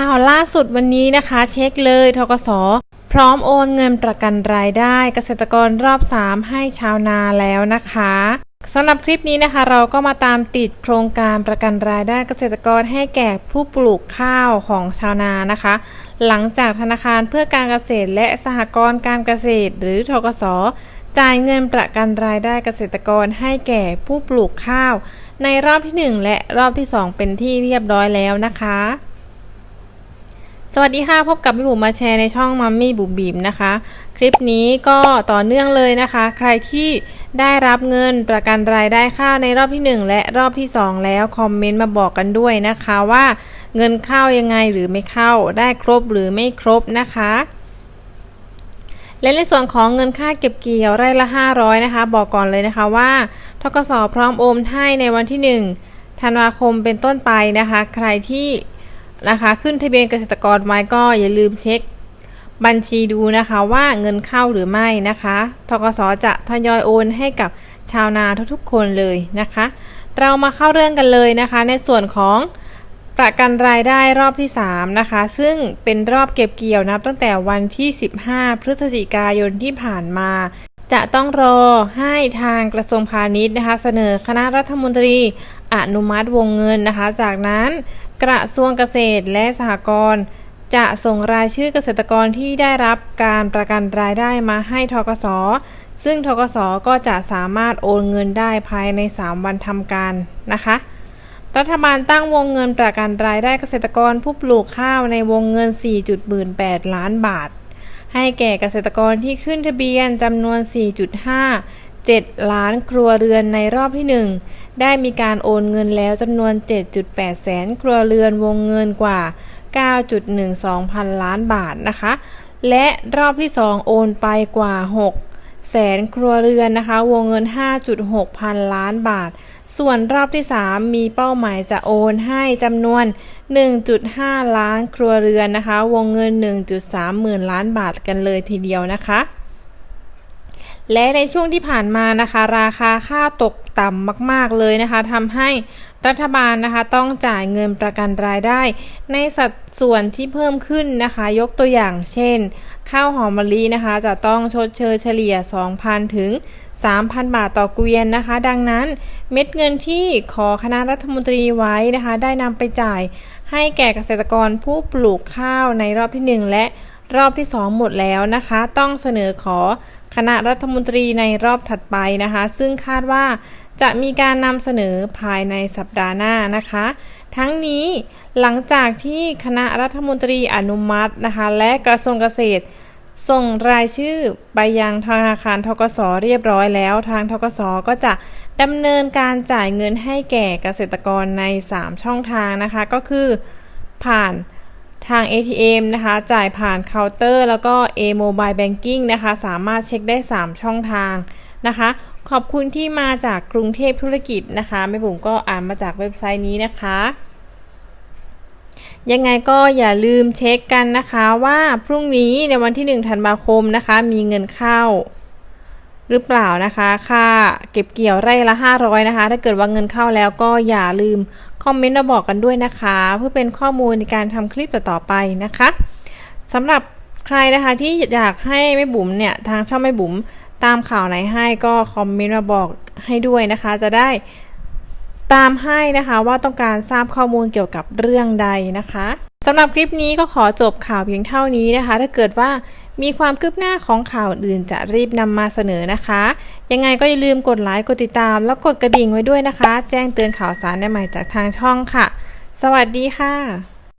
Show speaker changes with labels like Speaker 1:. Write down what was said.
Speaker 1: ข่าวล่าสุดวันนี้นะคะ เช็คเลยทกสพร้อมโอนเงินประกันรายได้ เกษตรกรรอบ 3 ให้ชาวนาแล้วนะคะสำหรับคลิปนี้นะคะ เราก็มาตามติดโครงการประกันรายได้เกษตรกรให้แก่ผู้ปลูกข้าวของชาวนานะคะ หลังจากธนาคารเพื่อการเกษตรและสหกรณ์การเกษตร หรือทกสจ่ายเงินประกันรายได้เกษตรกรให้แก่ผู้ปลูกข้าว ในรอบที่ 1 และรอบที่ 2 เป็นที่เรียบร้อยแล้วนะคะ สวัสดีค่ะ พบกับพี่บุ๋มมาแชร์ในช่องมัมมี่บุ๋มบีมนะคะ คลิปนี้ก็ต่อเนื่องเลยนะคะ ใครที่ได้รับเงินประกันรายได้ข้าวในรอบที่ 1 และรอบที่ 2 แล้วคอมเมนต์มาบอกกันด้วยนะคะว่าเงินเข้ายังไงหรือไม่เข้าได้ครบหรือไม่ครบนะคะ และในส่วนของเงินค่าเก็บเกี่ยวไร่ละ 500 นะคะ บอกก่อนเลยนะคะว่าทกสพร้อมโอนให้ในวันที่ 1 ธันวาคมเป็นต้นไปนะคะ ใครที่ นะคะ ขึ้นทะเบียนเกษตรกรไว้ก็อย่าลืมเช็ค บัญชีดูนะคะว่าเงินเข้าหรือไม่นะคะทกสจะทยอยโอนให้กับชาวนาทุกๆคนเลยนะคะ เรามาเข้าเรื่องกันเลยนะคะ ในส่วนของประกันรายได้รอบที่ 3 นะคะ ซึ่งเป็นรอบเก็บเกี่ยวนับตั้งแต่วันที่ 15 พฤศจิกายนที่ผ่านมา จะต้องรอให้ทางกระทรวงพาณิชย์นะคะ เสนอคณะรัฐมนตรี อนุมัติวงเงินนะคะ จากนั้นกระทรวงเกษตรและสหกรณ์จะส่งรายชื่อเกษตรกรที่ได้รับการประกันรายได้มาให้ทกส ซึ่งทกสก็จะสามารถโอนเงินได้ภายใน 3 วันทำการนะคะ รัฐบาลตั้งวงเงินประกันรายได้เกษตรกรผู้ปลูกข้าวในวงเงิน 4.18 ล้านบาท ให้แก่เกษตรกรที่ขึ้นทะเบียนจำนวน 4.5 7 ล้านครัวเรือนในรอบที่ 1 ได้มีการโอนเงินแล้วจำนวน 7.8 แสนครัวเรือนวงเงินกว่า 9.12 พันล้านบาทนะคะ และรอบที่ 2 โอนไปกว่า 6 แสนครัวเรือนนะคะ วงเงิน 5.6 พันล้านบาท ส่วนรอบที่ 3 มีเป้าหมายจะโอนให้จำนวน 1.5 ล้านครัวเรือนนะคะ วงเงิน 1.3 หมื่นล้านบาทกันเลยทีเดียวนะคะ และในช่วงที่ผ่านมานะคะ ราคาข้าวตกต่ำมาก ๆ เลยนะคะทำให้รัฐบาลนะคะต้องจ่ายเงินประกันรายได้ ในสัดส่วนที่เพิ่มขึ้นนะคะ ยกตัวอย่างเช่น ข้าวหอมมะลินะคะ จะต้องชดเชยเฉลี่ย 2,000 ถึง 3,000 บาทต่อเกวียนนะคะ ดังนั้นเม็ดเงินที่ขอคณะรัฐมนตรีไว้นะคะ ได้นำไปจ่ายให้แก่เกษตรกรผู้ปลูกข้าวในรอบที่ 1 และรอบที่ 2 หมดแล้วนะคะ ต้องเสนอขอ คณะรัฐมนตรีในรอบถัดไปนะคะ ซึ่งคาดว่าจะมีการนำเสนอภายในสัปดาห์หน้านะคะ ทั้งนี้หลังจากที่คณะรัฐมนตรีอนุมัตินะคะ และกระทรวงเกษตร ส่งรายชื่อไปยังธนาคารทกสเรียบร้อยแล้ว ทางทกสก็จะดำเนินการจ่ายเงินให้แก่เกษตรกรใน 3 ช่องทางนะคะ ก็คือ ผ่าน ทาง ATM นะคะ จ่ายผ่านเคาน์เตอร์ แล้วก็ A Mobile Banking นะคะ สามารถเช็คได้ 3 ช่องทางนะคะ ขอบคุณที่มาจากกรุงเทพธุรกิจนะคะแม่บุ๋มก็อ่านมาจากเว็บไซต์นี้นะคะ ยังไงก็อย่าลืมเช็คกันนะคะว่าพรุ่งนี้ในวันที่ 1 ธันวาคมนะคะ มีเงินเข้า หรือเปล่านะคะค่าเก็บเกี่ยวไร่ละ 500 นะคะ ถ้าเกิดว่าเงินเข้าแล้วก็อย่าลืมคอมเมนต์มาบอกกันด้วยนะคะ เพื่อเป็นข้อมูลในการทำคลิปต่อๆไปนะคะสำหรับใครนะคะที่อยากให้แม่บุ๋มเนี่ยทางช่องแม่บุ๋มตามข่าวไหนให้ก็คอมเมนต์มาบอกให้ด้วยนะคะ จะได้ตามให้นะคะว่าต้องการทราบข้อมูลเกี่ยวกับเรื่องใดนะคะสำหรับคลิปนี้ก็ขอจบข่าวเพียงเท่านี้นะคะ ถ้าเกิดว่า มีความคืบหน้าของข่าวอื่นจะรีบนำมาเสนอนะคะ ยังไงก็อย่าลืมกดไลค์กดติดตาม แล้วกดกระดิ่งไว้ด้วยนะคะ แจ้งเตือนข่าวสารใหม่จากทางช่องค่ะ สวัสดีค่ะ